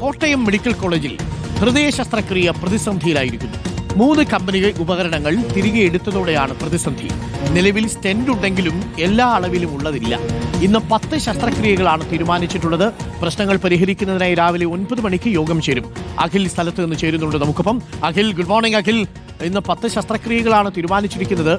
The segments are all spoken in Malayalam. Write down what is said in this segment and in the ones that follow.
കോട്ടയം മെഡിക്കൽ കോളേജിൽ ഹൃദയ ശസ്ത്രക്രിയ പ്രതിസന്ധിയിലായിരിക്കുന്നു. മൂന്ന് കമ്പനി ഉപകരണങ്ങൾ തിരികെ എടുത്തതോടെയാണ് പ്രതിസന്ധി. നിലവിൽ സ്റ്റെൻഡ് ഉണ്ടെങ്കിലും എല്ലാ അളവിലും ഉള്ളതില്ല. ഇന്ന് പത്ത് ശസ്ത്രക്രിയകളാണ് തീരുമാനിച്ചിട്ടുള്ളത്. പ്രശ്നങ്ങൾ പരിഹരിക്കുന്നതിനായി രാവിലെ ഒൻപത് മണിക്ക് യോഗം ചേരും. അഖിൽ സ്ഥലത്ത് നിന്ന് ചേരുന്നുണ്ട് നമുക്കിപ്പം. Akhil good morning Akhil. ഇന്ന് പത്ത് ശസ്ത്രക്രിയകളാണ് തീരുമാനിച്ചിരിക്കുന്നത്.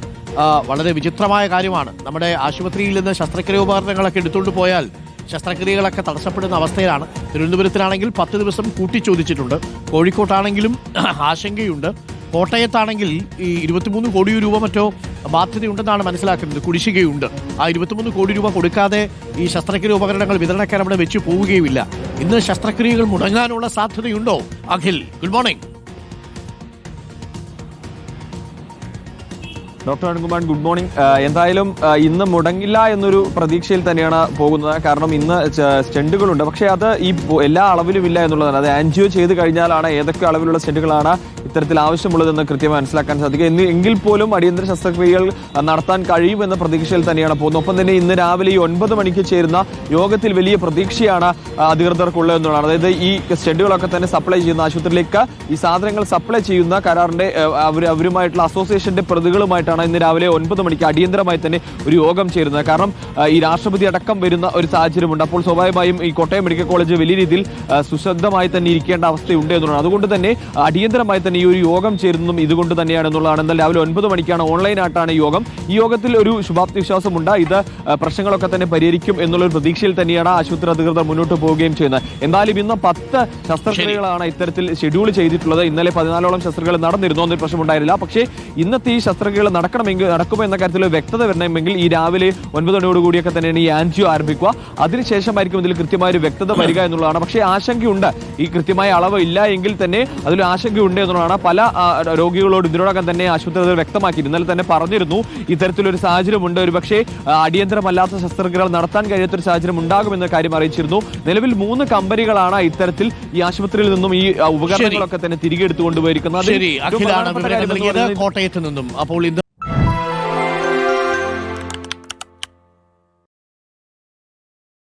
വളരെ വിചിത്രമായ കാര്യമാണ്. നമ്മുടെ ആശുപത്രിയിൽ നിന്ന് ശസ്ത്രക്രിയ ഉപകരണങ്ങളൊക്കെ എടുത്തുകൊണ്ട് പോയാൽ ശസ്ത്രക്രിയകളൊക്കെ തടസ്സപ്പെടുന്ന അവസ്ഥയിലാണ്. തിരുവനന്തപുരത്തിനാണെങ്കിൽ പത്ത് ദിവസം കൂട്ടിച്ചോദിച്ചിട്ടുണ്ട്. കോഴിക്കോട്ടാണെങ്കിലും ആശങ്കയുണ്ട്. കോട്ടയത്താണെങ്കിൽ ഈ ഇരുപത്തിമൂന്ന് കോടി രൂപ മറ്റോ ബാധ്യതയുണ്ടെന്നാണ് മനസ്സിലാക്കുന്നത്. കുടിശ്ശികയുണ്ട്. ആ ഇരുപത്തിമൂന്ന് കോടി രൂപ കൊടുക്കാതെ ഈ ശസ്ത്രക്രിയ ഉപകരണങ്ങൾ വിതരണക്കാരവിടെ വെച്ച് പോവുകയുമില്ല. ഇന്ന് ശസ്ത്രക്രിയകൾ മുടങ്ങാനുള്ള സാധ്യതയുണ്ടോ? Akhil good morning doctor Arunkumar good morning എന്തായാലും ഇന്ന് മുടങ്ങില്ല എന്നൊരു പ്രതീക്ഷയിൽ തന്നെയാണ് പോകുന്നത്. കാരണം ഇന്ന് സ്റ്റെൻഡുകളുണ്ട് പക്ഷേ അത് ഈ എല്ലാ അളവിലും ഇല്ല എന്നുള്ളതാണ്. അത് ആൻജിയോ ചെയ്ത് കഴിഞ്ഞാലാണ് ഏതൊക്കെ അളവിലുള്ള സ്റ്റെണ്ടുകളാണ് ഇത്തരത്തിൽ ആവശ്യമുള്ളതെന്ന് കൃത്യമായി മനസ്സിലാക്കാൻ സാധിക്കും. എന്ന് എങ്കിൽ പോലും അടിയന്തര ശസ്ത്രക്രിയകൾ നടത്താൻ കഴിയുമെന്ന പ്രതീക്ഷയിൽ തന്നെയാണ് പോകുന്നത്. ഒപ്പം തന്നെ ഇന്ന് രാവിലെ ഈ ഒൻപത് മണിക്ക് ചേരുന്ന യോഗത്തിൽ വലിയ പ്രതീക്ഷയാണ് അധികൃതർക്കുള്ളതെന്നുള്ളതാണ്. അതായത് ഈ ഷെഡ്യൂളൊക്കെ തന്നെ സപ്ലൈ ചെയ്യുന്ന ആശുപത്രിയിലേക്ക് ഈ സാധനങ്ങൾ സപ്ലൈ ചെയ്യുന്ന കരാറിന്റെ അവർ അവരുമായിട്ടുള്ള അസോസിയേഷന്റെ പ്രതികളുമായിട്ടാണ് ഇന്ന് രാവിലെ ഒൻപത് മണിക്ക് അടിയന്തരമായി തന്നെ ഒരു യോഗം ചേരുന്നത്. കാരണം ഈ രാഷ്ട്രപതി അടക്കം വരുന്ന ഒരു സാഹചര്യമുണ്ട്. അപ്പോൾ സ്വാഭാവികമായും ഈ കോട്ടയം മെഡിക്കൽ കോളേജ് വലിയ രീതിയിൽ സുശ്രദ്ധമായി തന്നെ ഇരിക്കേണ്ട അവസ്ഥയുണ്ട് എന്നുള്ളതാണ്. അതുകൊണ്ട് തന്നെ അടിയന്തരമായി തന്നെ ഈ ഒരു യോഗം ചേരുന്നതും ഇതുകൊണ്ട് തന്നെയാണ് എന്നുള്ളതാണ്. എന്നാൽ രാവിലെ ഒൻപത് മണിക്കാണ് ഓൺലൈൻ ആയിട്ടാണ് യോഗം. ഈ യോഗത്തിൽ ഒരു ശുഭാപ്തി വിശ്വാസമുണ്ട് ഇത് പ്രശ്നങ്ങളൊക്കെ തന്നെ പരിഹരിക്കും എന്നുള്ളൊരു പ്രതീക്ഷയിൽ തന്നെയാണ് ആശുപത്രി അധികൃതർ മുന്നോട്ട് പോവുകയും ചെയ്യുന്നത്. എന്നാലും ഇന്ന് പത്ത് ശസ്ത്രക്രിയകളാണ് ഇത്തരത്തിൽ ഷെഡ്യൂൾ ചെയ്തിട്ടുള്ളത്. ഇന്നലെ പതിനാലോളം ശസ്ത്രക്രിയകൾ നടന്നിരുന്നു എന്നൊരു പ്രശ്നമുണ്ടായിരുന്നില്ല പക്ഷേ ഇന്നത്തെ ഈ ശസ്ത്രക്രിയകൾ നടക്കണമെങ്കിൽ നടക്കുമോ എന്ന കാര്യത്തിൽ വ്യക്തത വരണമെങ്കിൽ ഈ രാവിലെ ഒൻപത് മണിയോടുകൂടിയൊക്കെ തന്നെയാണ് ഈ ആൻജിയോ ആരംഭിക്കുക. അതിനുശേഷമായിരിക്കും ഇതിൽ കൃത്യമായ ഒരു വ്യക്തത വരിക എന്നുള്ളതാണ്. പക്ഷേ ആശങ്കയുണ്ട്. ഈ കൃത്യമായ അളവ് ഇല്ല എങ്കിൽ തന്നെ അതിൽ ആശങ്കയുണ്ട് എന്നുള്ളതാണ് പല ആ, രോഗികളോട് ഇതിനോടകം തന്നെ ആശുപത്രി വ്യക്തമാക്കിയിരുന്നു വ്യക്തമാക്കി ഇന്നലെ തന്നെ പറഞ്ഞിരുന്നു. ഇത്തരത്തിലൊരു സാഹചര്യമുണ്ട്. ഒരു പക്ഷേ അടിയന്തരമല്ലാത്ത ശസ്ത്രക്രിയകൾ നടത്താൻ കഴിയാത്തൊരു സാഹചര്യം ഉണ്ടാകുമെന്ന കാര്യം അറിയിച്ചിരുന്നു. നിലവിൽ മൂന്ന് കമ്പനികളാണ് ഇത്തരത്തിൽ ഈ ആശുപത്രിയിൽ നിന്നും ഈ ഉപകരണങ്ങളൊക്കെ തന്നെ തിരികെ എടുത്തുകൊണ്ടുപോയിരിക്കുന്നത്. കോട്ടയത്ത് നിന്നും. അപ്പോൾ